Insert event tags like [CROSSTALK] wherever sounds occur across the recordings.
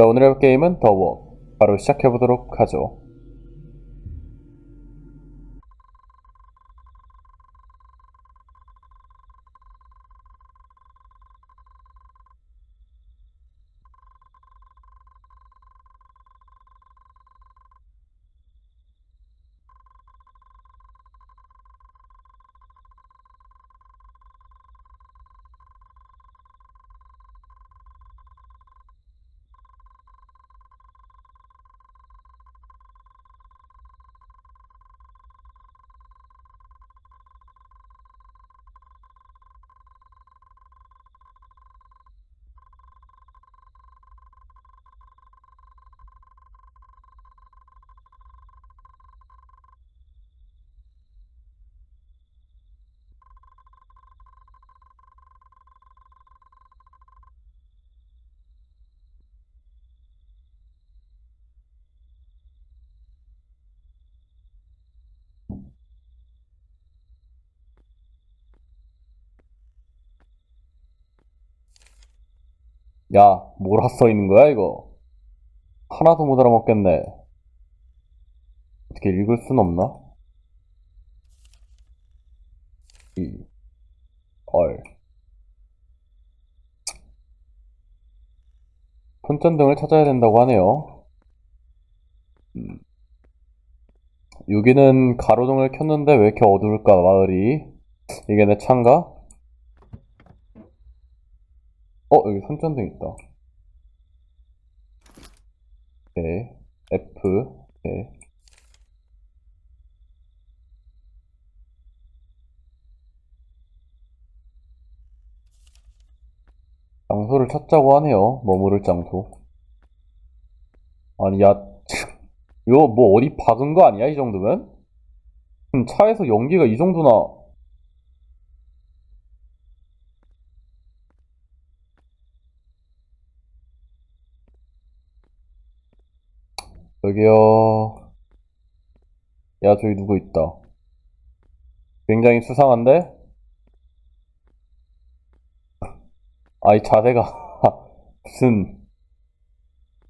자, 오늘의 게임은 더워. 바로 시작해보도록 하죠. 야, 뭐라 써 있는 거야, 이거? 하나도 못 알아먹겠네. 어떻게 읽을 순 없나? 이, 얼. 손전등을 찾아야 된다고 하네요. 음. 여기는 가로등을 켰는데 왜 이렇게 어두울까, 마을이? 이게 내 차인가? 어, 여기 손전등 있다. 네, F, 네. 장소를 찾자고 하네요. 머무를 장소. 아니, 야, 이거 뭐 어디 박은 거 아니야? 이 정도면? 음, 차에서 연기가 이 정도나. 여기요. 야, 저기 누구 있다. 굉장히 수상한데? 아 이, 자세가. [LAUGHS] 무슨.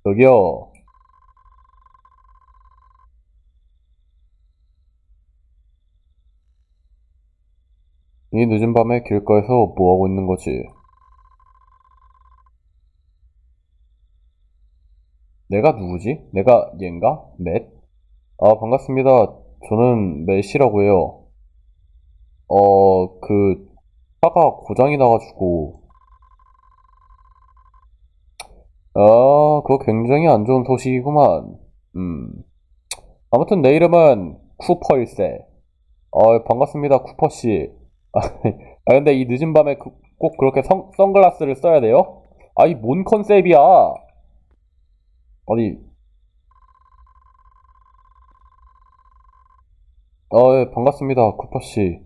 여기요. 이 늦은 밤에 길가에서 뭐하고 있는 거지? 내가 누구지? 내가 얜가? 맷? 아, 반갑습니다. 저는 맷이라고 해요. 어, 그, 차가 고장이 나가지고, 아, 그거 굉장히 안 좋은 소식이구만. 음. 아무튼 내 이름은 쿠퍼일세. 어, 반갑습니다, 쿠퍼씨. [LAUGHS] 아, 근데 이 늦은 밤에 그- 꼭 그렇게 선, 선글라스를 써야 돼요? 아이, 뭔 컨셉이야? 아니, 어, 예, 반갑습니다, 쿠퍼씨.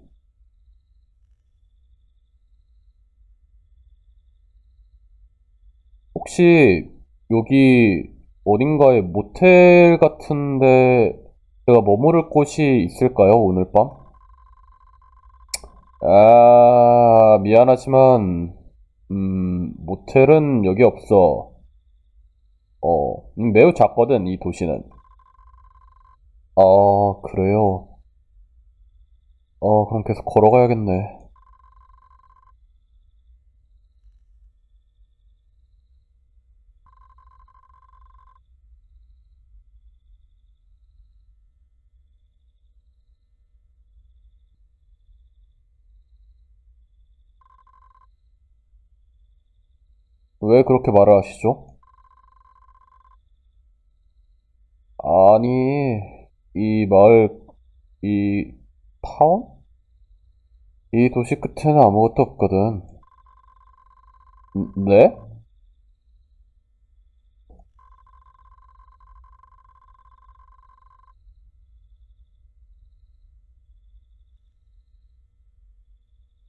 혹시 여기 어딘가에 모텔 같은데 제가 머무를 곳이 있을까요, 오늘 밤? 아, 미안하지만, 음, 모텔은 여기 없어. 어, 음, 매우 작거든, 이 도시는. 아, 그래요. 어, 그럼 계속 걸어가야겠네. 왜 그렇게 말을 하시죠? 아니, 이 마을, 이 타운? 이 도시 끝에는 아무것도 없거든. 음, 네?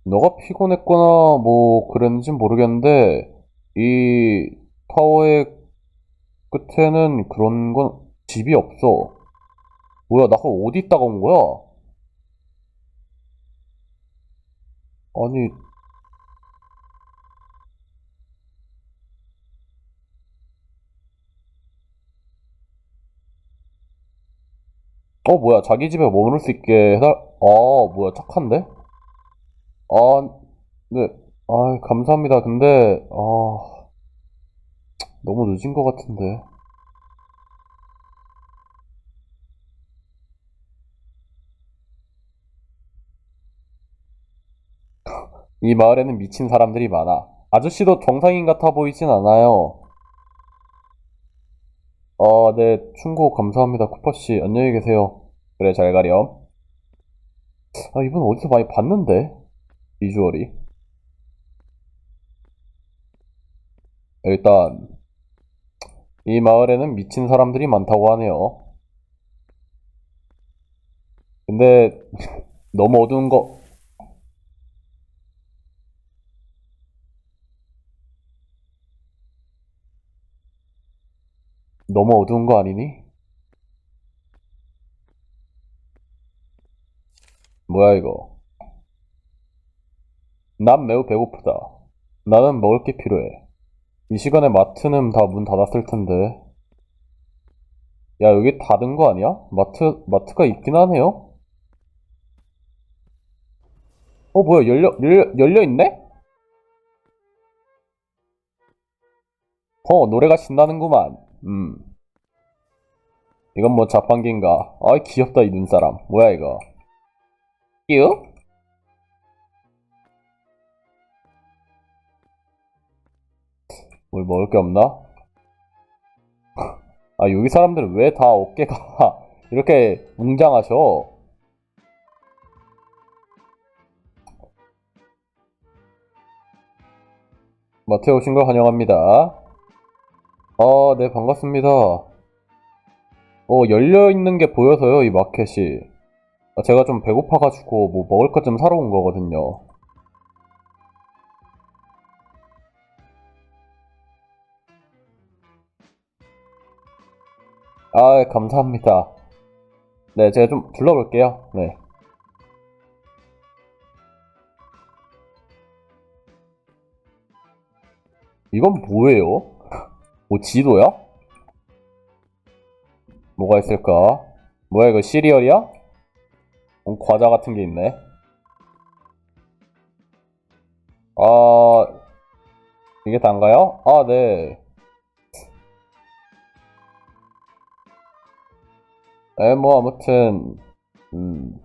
너가 피곤했거나 뭐 그랬는진 모르겠는데 이 타워의 끝에는 그런 건 집이 없어. 뭐야, 나 그럼 어디 있다가 온 거야? 아니. 어, 뭐야, 자기 집에 머무를 수 있게 해달, 아, 뭐야, 착한데? 아, 네, 아, 감사합니다. 근데, 아, 너무 늦은 것 같은데. 이 마을에는 미친 사람들이 많아. 아저씨도 정상인 같아 보이진 않아요. 어, 네, 충고 감사합니다. 쿠퍼씨. 안녕히 계세요. 그래, 잘 가렴. 아, 이분 어디서 많이 봤는데? 비주얼이. 일단, 이 마을에는 미친 사람들이 많다고 하네요. 근데, [LAUGHS] 너무 어두운 거, 너무 어두운 거 아니니? 뭐야, 이거. 난 매우 배고프다. 나는 먹을 게 필요해. 이 시간에 마트는 다 문 닫았을 텐데. 야, 여기 닫은 거 아니야? 마트, 마트가 있긴 하네요? 어, 뭐야, 열려, 열려, 열려있네? 어, 노래가 신나는구만. 음. 이건 뭐 자판기인가? 아이, 귀엽다, 이 눈사람. 뭐야, 이거? 끼우? 뭘 먹을 게 없나? [LAUGHS] 아, 여기 사람들은 왜 다 어깨가 [LAUGHS] 이렇게 웅장하셔? 마트에 오신 걸 환영합니다. 아, 네, 반갑습니다. 어, 열려있는 게 보여서요, 이 마켓이. 아, 제가 좀 배고파가지고 뭐 먹을 것 좀 사러 온 거거든요. 아, 감사합니다. 네, 제가 좀 둘러볼게요. 네. 이건 뭐예요? 뭐 지도야? 뭐가 있을까? 뭐야 이거 시리얼이야? 어, 과자 같은 게 있네. 아, 이게 단가요? 아, 네. 에, 뭐 아무튼 음,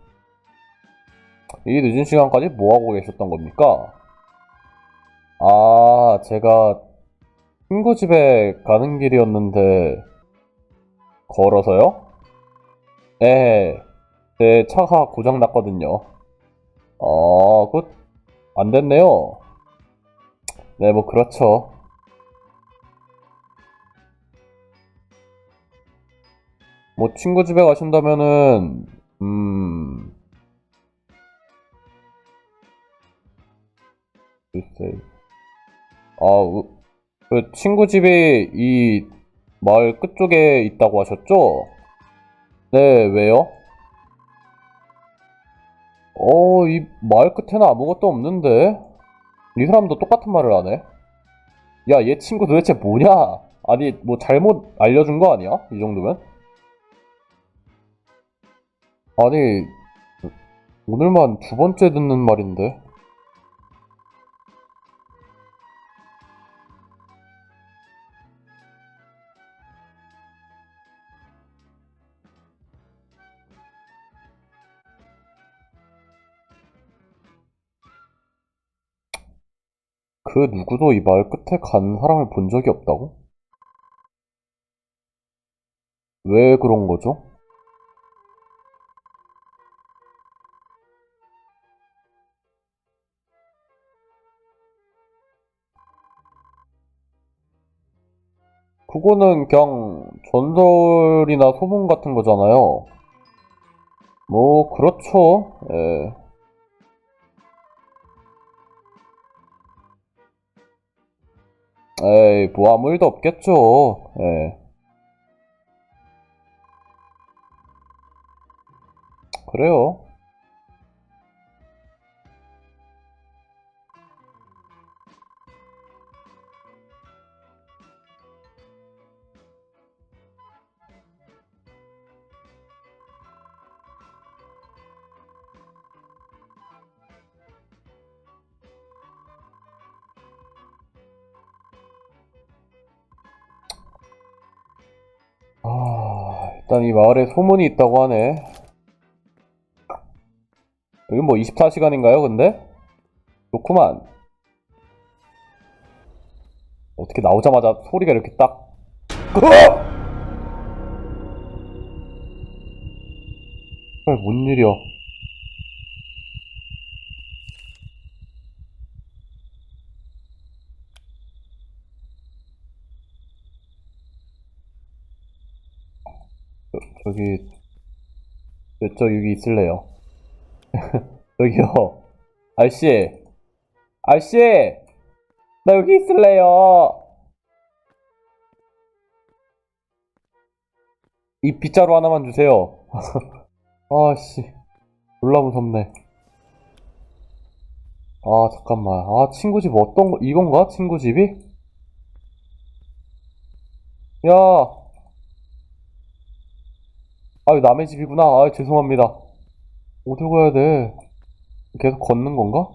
이 늦은 시간까지 뭐 하고 계셨던 겁니까? 아, 제가 친구 집에 가는 길이었는데 걸어서요? 네, 제 차가 고장 났거든요. 아, 그, 안 됐네요. 네, 뭐, 그렇죠. 뭐, 친구 집에 가신다면은, 음, 글쎄. 아, 우- 그 친구 집이 이 마을 끝쪽에 있다고 하셨죠? 네, 왜요? 어, 이 마을 끝에는 아무것도 없는데? 이 사람도 똑같은 말을 하네? 야, 얘 친구 도대체 뭐냐? 아니, 뭐 잘못 알려준 거 아니야? 이 정도면? 아니, 오늘만 두 번째 듣는 말인데. 그 누구도 이 마을 끝에 간 사람을 본 적이 없다고? 왜 그런 거죠? 그거는 그냥 전설이나 소문 같은 거잖아요. 뭐, 그렇죠. 예. 에이, 뭐 아무 일도 없겠죠. 예. 그래요. 일단 이 마을에 소문이 있다고 하네. 여기 뭐 24시간인가요, 근데? 좋구만. 어떻게 나오자마자 소리가 이렇게 딱. 으아! 헐, 뭔 일이야. 저, 저기, 저, 저 여기 있을래요. [LAUGHS] 여기요. 아저씨. 아저씨! 나 여기 있을래요. 이 빗자루 하나만 주세요. [LAUGHS] 아씨. 졸라 무섭네. 아, 잠깐만. 아, 친구 집 어떤 거, 이건가? 친구 집이? 야. 아, 이거 남의 집이구나. 아, 죄송합니다. 어디로 가야 돼? 계속 걷는 건가?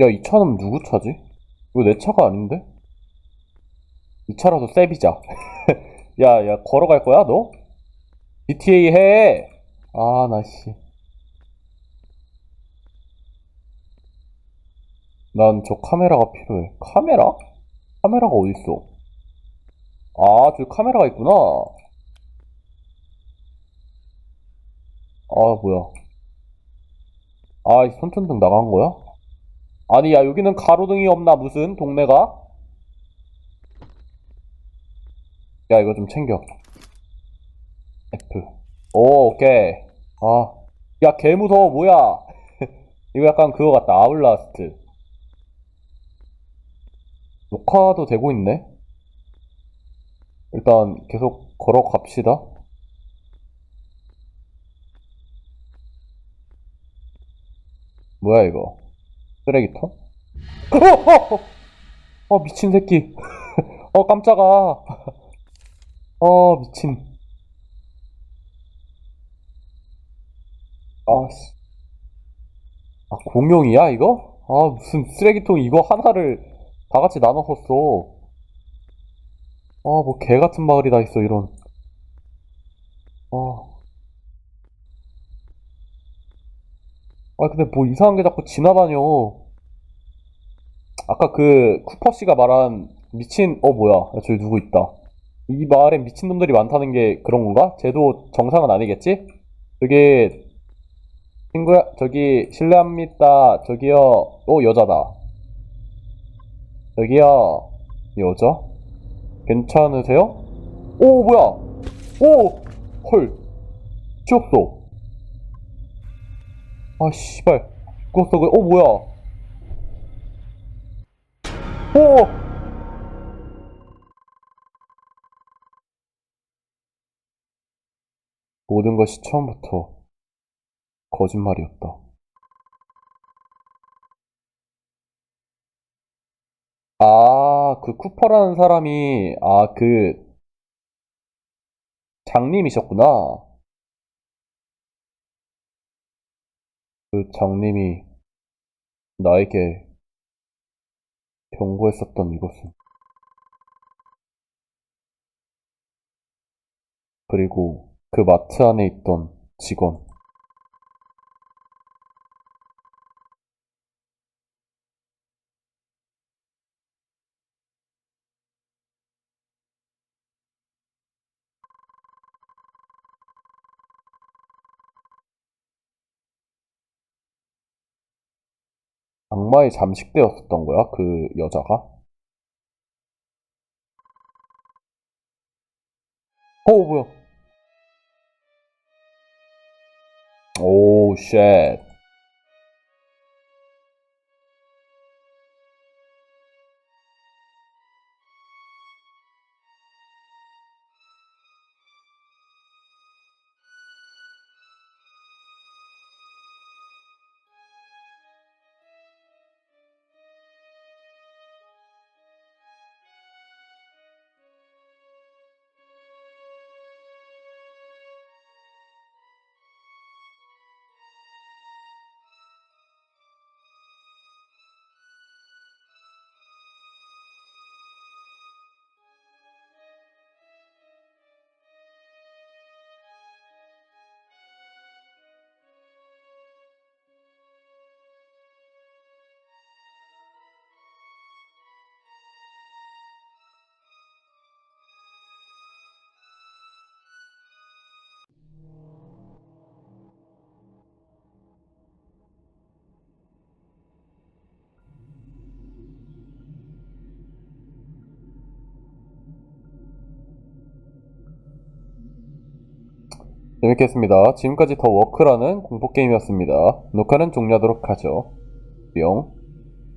야, 이 차는 누구 차지? 이거 내 차가 아닌데? 이 차라도 세비자. [LAUGHS] 야, 야, 걸어갈 거야, 너? GTA 해! 아, 나, 씨. 난 저 카메라가 필요해. 카메라? 카메라가 어딨어? 아, 저기 카메라가 있구나. 아, 뭐야. 아, 이 손전등 나간 거야? 아니, 야, 여기는 가로등이 없나, 무슨, 동네가? 야, 이거 좀 챙겨. F. 오, 오케이. 아. 야, 개 무서워, 뭐야. [LAUGHS] 이거 약간 그거 같다, 아울라스트. 녹화도 되고 있네? 일단, 계속 걸어갑시다. 뭐야, 이거. 쓰레기통? 어, 어, 어, 어, 미친 새끼. [LAUGHS] 어, 깜짝아. [LAUGHS] 어, 미친. 아, 씨. 아, 공룡이야, 이거? 아, 무슨 쓰레기통 이거 하나를 다 같이 나눠서 써. 아, 뭐, 개 같은 마을이 다 있어, 이런. 아. 아, 근데 뭐 이상한 게 자꾸 지나다녀. 아까 그 쿠퍼 씨가 말한 미친, 어, 뭐야. 야, 저기 누구 있다. 이 마을엔 미친놈들이 많다는 게 그런 건가? 쟤도 정상은 아니겠지? 저기, 친구야, 저기, 실례합니다. 저기요, 오, 여자다. 저기요, 여자? 괜찮으세요? 오, 뭐야? 오! 헐. 지웠어. 아, 씨발. 죽었어, 그, 어, 뭐야? 오! 모든 것이 처음부터 거짓말이었다. 아, 그 쿠퍼라는 사람이, 아, 그, 장님이셨구나. 그 장님이 나에게 경고했었던 이것은. 그리고 그 마트 안에 있던 직원. 악마에 잠식되었었던 거야, 그 여자가? 어, 뭐야? 오, 쉣. 재밌겠습니다. 지금까지 더 워크라는 공포게임이었습니다. 녹화는 종료하도록 하죠. 뿅.